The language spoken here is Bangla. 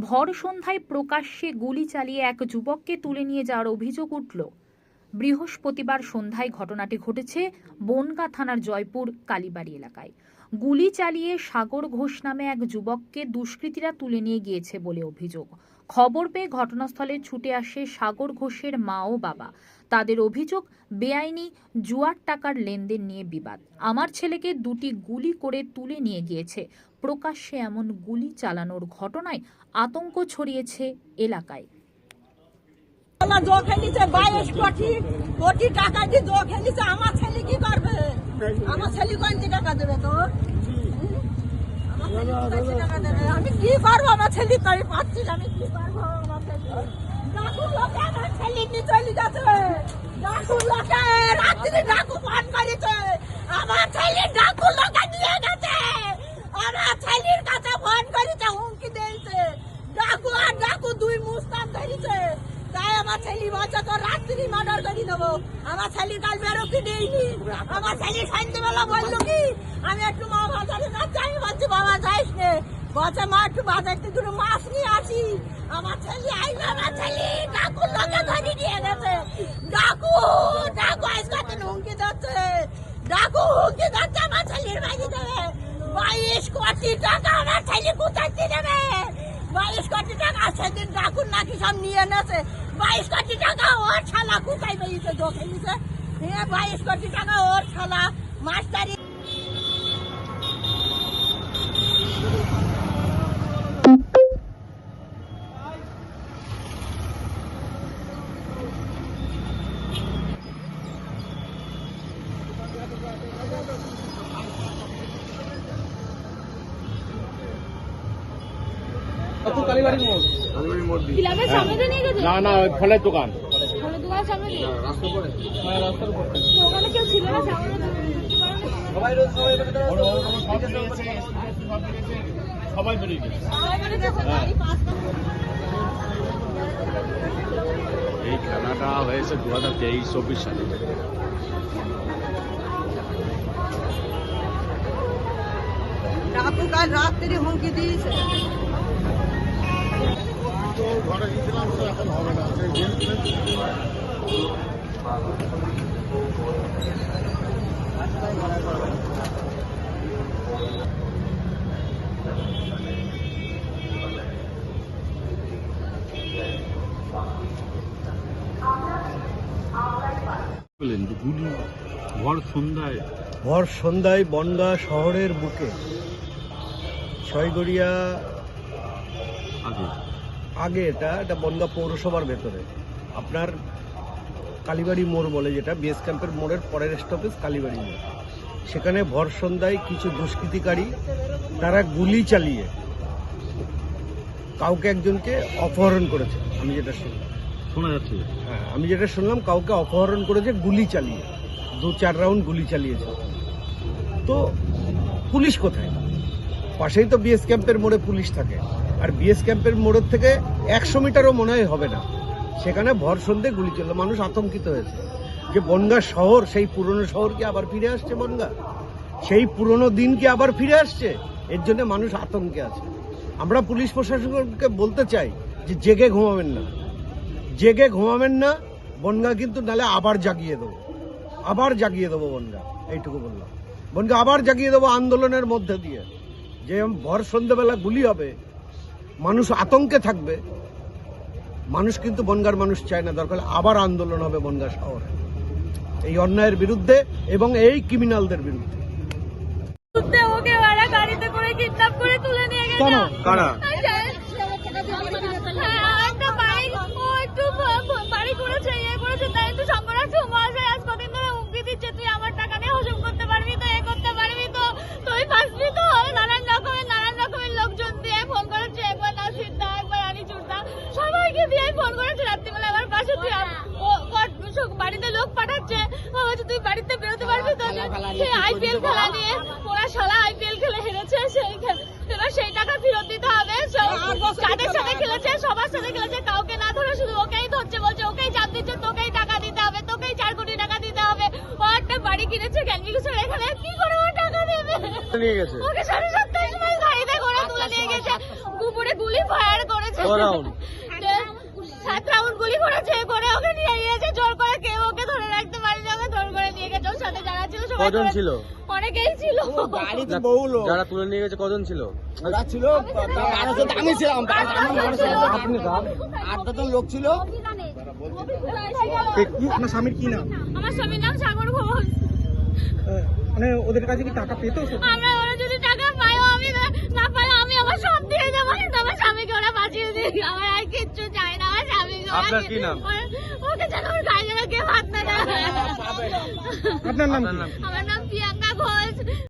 ভর সন্ধ্যায় প্রকাশ্যে গুলি চালিয়ে এক যুবককে তুলে নিয়ে যাওয়ার অভিযোগ উঠল। বৃহস্পতিবার সন্ধ্যায় ঘটনাটি ঘটেছে বনগা থানার জয়পুর কালীবাড়ি এলাকায়। গুলি চালিয়ে সাগর ঘোষ নামে এক যুবককে দুষ্কৃতীরা তুলে নিয়ে গিয়েছে বলে অভিযোগ। খবর পেয়ে ঘটনাস্থলে ছুটে আসে সাগর ঘোষের মা ও বাবা। তাদের অভিযোগ, বেআইনি জুয়ার টাকার লেনদেন নিয়ে বিবাদ। আমার ছেলেকে দুটি গুলি করে তুলে নিয়ে গিয়েছে। প্রকাশ্যে এমন গুলি চালানোর ঘটনায় আতঙ্ক ছড়িয়েছে এলাকায়। আমার জো খেলিছে, বাইশ কোটি কোটি টাকা দিয়ে জো খেলিছে, আমার ছেলে কি করবে? আমার ছেলে কয়েকটি টাকা দেবে তো? আমি কি করব আমার ছেলে তাই পাচ্ছি আমি কি করব আমার ছেলে? চলে লোকে রাত্রি ডাকু পান করেছে আমার ছেলে ডাকু লোকে নিয়ে গেছে আমার ছেলের কাছে ফোন করেছে হুমকি দিয়েছে ডাকু আর ডাকু দুই মুস্তান ধরেছে তাই ছেলে বলছে তো রাত্রি মার্ডার করে দেবো। আমার ছেলে কাল বেরো কি দেয়নি? আমার ছেলে সন্ধ্যেবেলা বলল কি, আমি একটু মা বাজারে যাচ্ছি আমি বলছি, বাবা, যাইস নে। বলছে, মা, একটু বাজার থেকে দুটো মাছ নিয়ে আসি। আমার ছেলে আইবে আমার ছেলে ডাকু লোকে ধরে নিয়ে গেছে। ডাকু ডাকু আজকে হুমকি যাচ্ছে ডাকু হুমকি যাচ্ছে আমার ছেলের বাড়ি দেবে বাইশ কোটি টাকা আমার ছেলে কোথায় দেবে? বাইশ কোটি টাকা সেদিন ডাকুর নাকি সব নিয়ে এনেছে। বাইশ কোটি টাকা ওর ছালা কোথায় বেরিয়েছে দোকে নিছে হ্যাঁ বাইশ কোটি টাকা ওর ছালা মাস্টারি কালীবাড়ির মোড় ক্লাবের সামনে দিয়ে নিয়ে গেছে না না ফলের দোকান। হ্যাঁ, সবাই বেরিয়ে গেছে। এই খেলাটা হয়েছে দু হাজার তেইশ চব্বিশ সালে। ডাকু কাল রাত্রি হুমকি দিয়েছে। ভর সন্ধ্যায়। ভর সন্ধ্যায় বনগা শহরের বুকে। ছয়গড়িয়া আগে। আগে এটা এটা বনগা পৌরসভার ভেতরে। আপনার কালীবাড়ি মোড় বলে যেটা বেস ক্যাম্পের মোড়ের পরের স্টপেজ কালীবাড়ি মোড়। সেখানে ভর সন্ধ্যায় কিছু দুষ্কৃতিকারী তারা গুলি চালিয়ে কাউকে একজনকে অপহরণ করেছে। আমি যেটা শুনলাম। শোনা যাচ্ছে। হ্যাঁ আমি যেটা শুনলাম কাউকে অপহরণ করেছে গুলি চালিয়ে। দু চার রাউন্ড গুলি চালিয়েছে। তো পুলিশ কোথায়? পাশেই তো বিএস ক্যাম্পের মোড়ে পুলিশ থাকে। আর বিএস ক্যাম্পের মোড়ের থেকে একশো মিটারও মনে হয় হবে না। সেখানে ভর সন্ধে গুলি চলল, মানুষ আতঙ্কিত হয়েছে। যে বনগা শহর, সেই পুরনো শহর কি আবার ফিরে আসছে বনগা? সেই পুরনো দিন কি আবার ফিরে আসছে? এর জন্য মানুষ আতঙ্কে আছে। আমরা পুলিশ প্রশাসনকে বলতে চাই যে জেগে ঘুমাবেন না। জেগে ঘুমাবেন না, বনগা কিন্তু নালে আবার জাগিয়ে দেবো। আবার জাগিয়ে দেবো বনগা, এইটুকু বললাম। বনগা আবার জাগিয়ে দেবো আন্দোলনের মধ্যে দিয়ে। যে ভর সন্ধ্যেবেলা গুলি হবে মানুষ আতঙ্কে থাকবে। মানুষ কিন্তু বনগার মানুষ চায় না দরকার আবার আন্দোলন হবে বনগা শহরে। এই অন্যায়ের বিরুদ্ধে এবং এই ক্রিমিনালদের বিরুদ্ধে। ওকে গাড়িতে করে কিডন্যাপ করে তুলে নিয়ে গেল। কারা হ্যাঁ, একটা বাড়ি ও একটু ব- ব- বাড়ি করেছে ইয়ে করেছে তাই একটু সম্পর্ক মহাশয় আজ কদিন ধরে হুমকি দিচ্ছে তুই আমার টাকা নিয়ে হজম করতে পারবি তো এ করতে পারবি তো তুই ফাঁসবি তো নানান রকমের নানান রকমের লোকজন দিয়ে ফোন করেছে একবার নাসির দা একবার আনি চুরদা সবাইকে দিয়ে ফোন করেছে রাত্রিবেলা আমার পাশে তুই আম- ও কট- সব বাড়িতে লোক পাঠাচ্ছে ও বলছে তুই বাড়িতে বেরোতে পারবি তো? সে আইপিএল খেলা নিয়ে ওরা শালা আইপিএল খেলে হেরেছে সেই এবার সেই টাকা ফেরত দিতে হবে সব- যাদের সাথে খেলেছে সবার সাথে খেলেছে কাউকে না ধরে শুধু ওকেই ধরছে বলছে ওকেই চাপ দিচ্ছে তোকেই টাকা দিতে হবে তোকেই চার কোটি টাকা দিতে হবে। ও একটা বাড়ি কিনেছে গ্যাংলিগুসের এখানে কি করে ও টাকা দেবে? নিয়ে গেছে। ওকে সাড়ে সাতটার সময় গাড়িতে করে তুলে নিয়ে গেছে কুপুরে গুলি ফায়ার করেছে। সাত রাউন্ড গুলি করেছে করে ওকে নিয়ে গিয়েছে জোর করে কেউ ওকে ধরে রাখতে করে নিয়ে গেছে ওর সাথে যারা ছিল সবাই কজন ছিল? অনেকেই ছিল গাড়িতে বহু লোক। যারা তুলে নিয়ে গেছে কজন ছিল? ওরা ছিল বারোশো আমি ছিলাম আটটা জন লোক ছিল। আপনার স্বামীর কি নাম? আমার স্বামীর নাম সাগর ঘোষ। আহ, মানে ওদের কাছে কি টাকা পেতো? আমরা ওরা যদি টাকা পাইও আমি না- না পাইও আমি আমার সব দিয়ে দেবো। কিন্তু আমার স্বামীকে ওরা বাঁচিয়ে দিই আমার আর কিচ্ছু চাই না আমার স্বামীকে ওরা আপনার কি কি- নাম? ওরা- ওকে আপনার নাম? আমার নাম প্রিয়াঙ্কা ঘোষ